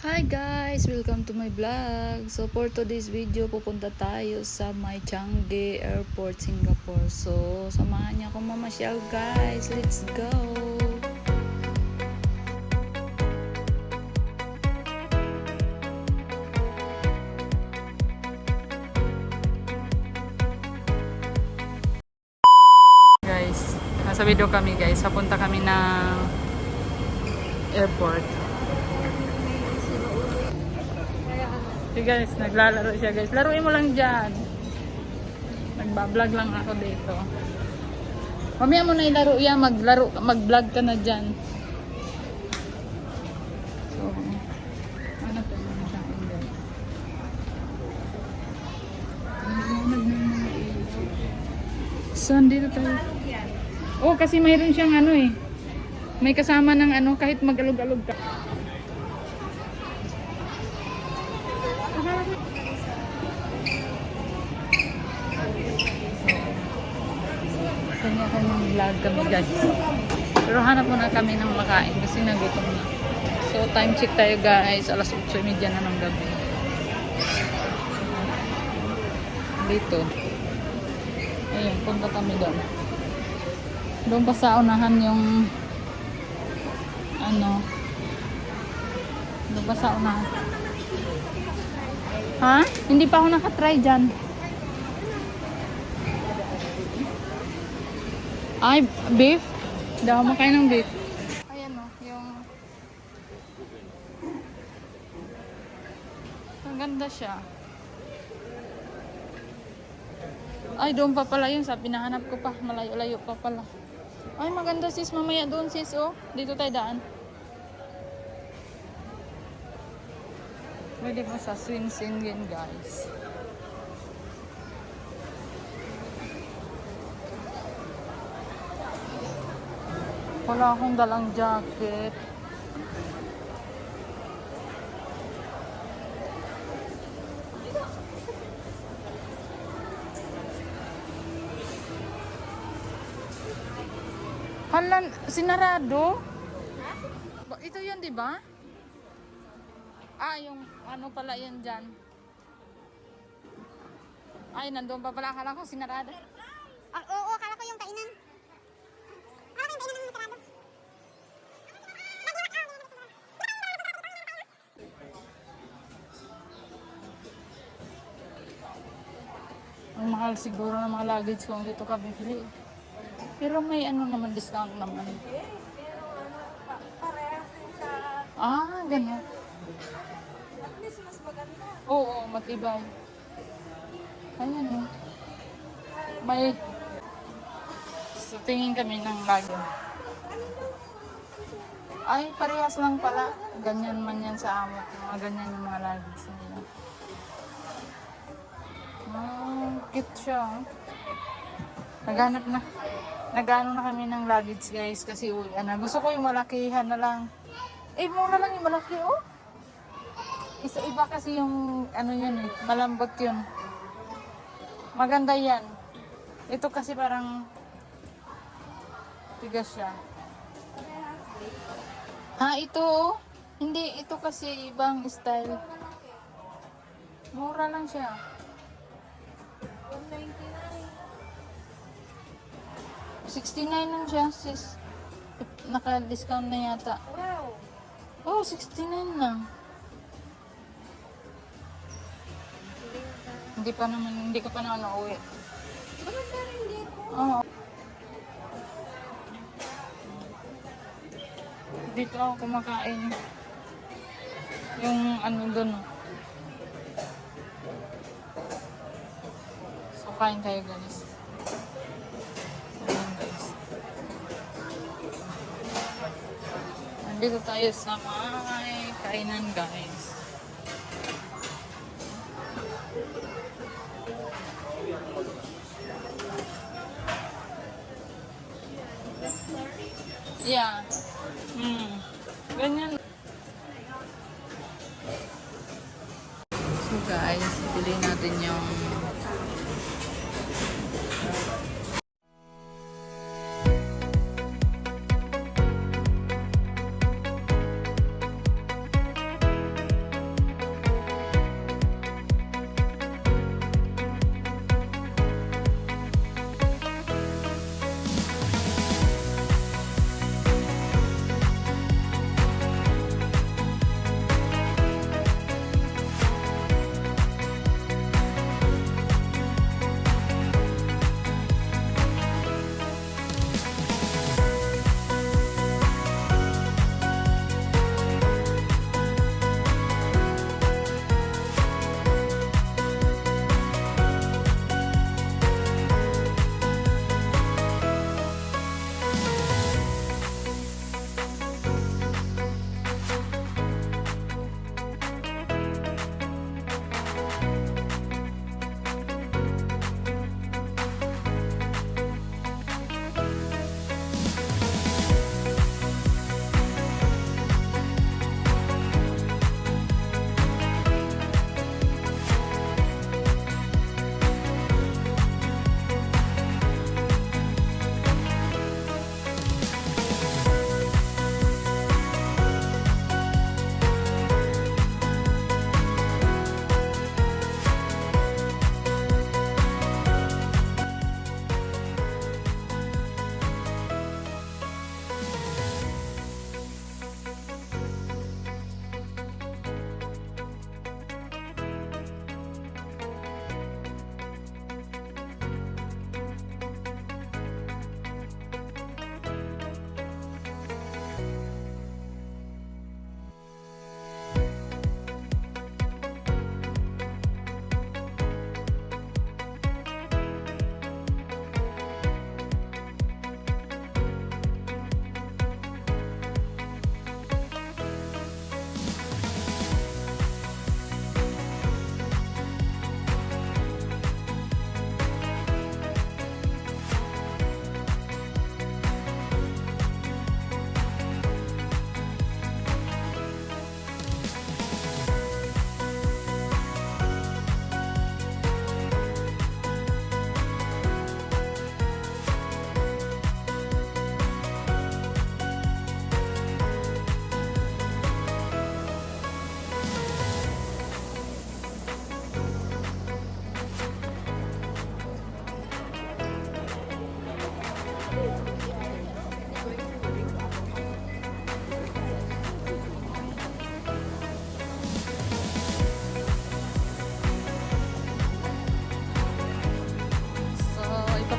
Hi guys! Welcome to my vlog. So for today's video, pupunta tayo sa Mai Changi Airport, Singapore. So samahan niyo akong mamasyal guys. Let's go! Guys, nasa video kami guys. Papunta kami ng airport. Okay guys, naglalaro siya guys. Laruin mo lang dyan. Nagbablog lang ako dito. Mamaya mo na ilaro yan. Maglaro, mag-vlog ka na dyan. So, ano to sa akin guys. So, tayo. Oh, kasi mayroon siyang ano eh. May kasama ng ano, kahit mag-alog-alog ka. Kanya-kanyang vlog kami guys. Pero hanap muna kami ng makain kasi nagutom na. So time check tayo guys. Alas 8.30 na ng gabi. Dito. Ayun, punta kami doon. Doon pa sa unahan yung ano doon pa sa unahan. Ha? Hindi pa ako nakatry dyan. Ay, beef? Hindi ako makain ng beef. Ayan o, yung... Ang ganda siya. Ay, doon pa pala yun. Sa pinahanap ko pa. Malayo-layo pa pala. Ay, maganda sis. Mamaya doon sis, oh. Dito tayo daan. Pwede mo sa swing-swing din, guys. Wala akong dalang jacket. Halan, sinarado? Ito yun, di ba? Ah, yung ano pala yan dyan. Ay, nandun pa pala. Akala ko sinarado. Ah, oo, akala ko yung kainan. Akala ko yung kainan ng sarado. Ang mahal siguro ng mga luggage kung dito ka bibili. Pero may ano naman, discount naman. Ah, ganyan. Oo, matibay. Ayan o. May sa tingin kami ng luggage. Ay, parehas lang pala. Ganyan man yan sa amot. Mga ganyan yung mga luggage nila. Ah, cute siya. oh. Naghanap na. Nagano na kami ng luggage guys kasi uwi na. Gusto ko yung malakihan na lang. Eh, mura lang yung malaki oh. Isa iba kasi yung ano yun eh. Malambot yun. Maganda yan. Ito kasi parang tigas siya. Ha, ito oh. Hindi, ito kasi ibang style. Mura lang siya. 69 lang siya, sis. Naka-discount na yata. Wow. Oh, 69 lang. Hindi pa naman, hindi ka pa naman nauwi. Maganda rin dito. Oo. Dito ako kumakain. Yung ano doon. oh. So, kain tayo guys. Ayan guys. Nandito tayo sa may kainan guys. Yeah. Hmm. Ganyan. So guys, bili natin yung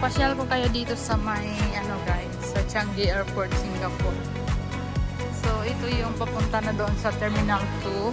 papasyal ko kayo dito sa may, ano guys, sa Changi Airport, Singapore. So, ito yung papunta na doon sa Terminal 2.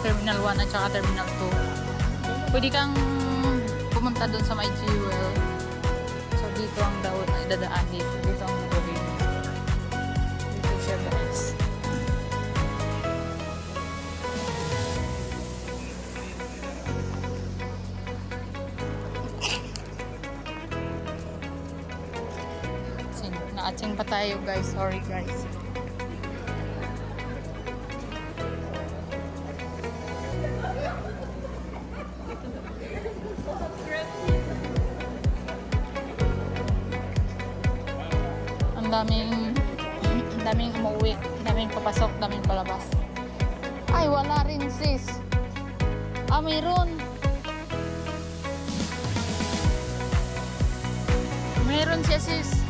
Terminal 1 at saka Terminal 2. Pwede kang pumunta doon sa may Jewel. So, dito ang idadaan dito. Na-atsing pa tayo guys. Sorry guys. Ang daming ang daming umuwi, ang daming papasok, ang daming palabas. Ay, wala rin sis. Ah, mayroon. Meron siya sis.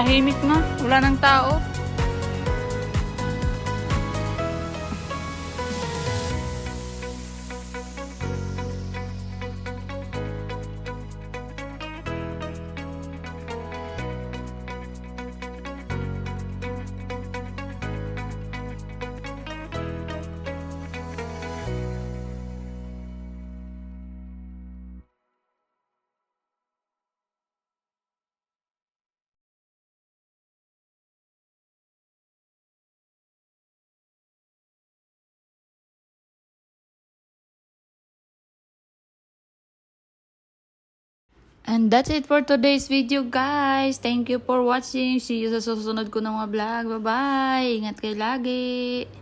Tahimik na. Wala ng tao. And that's it for today's video, guys. Thank you for watching. See you sa susunod ko ng mga vlog. Bye-bye. Ingat kayo lagi.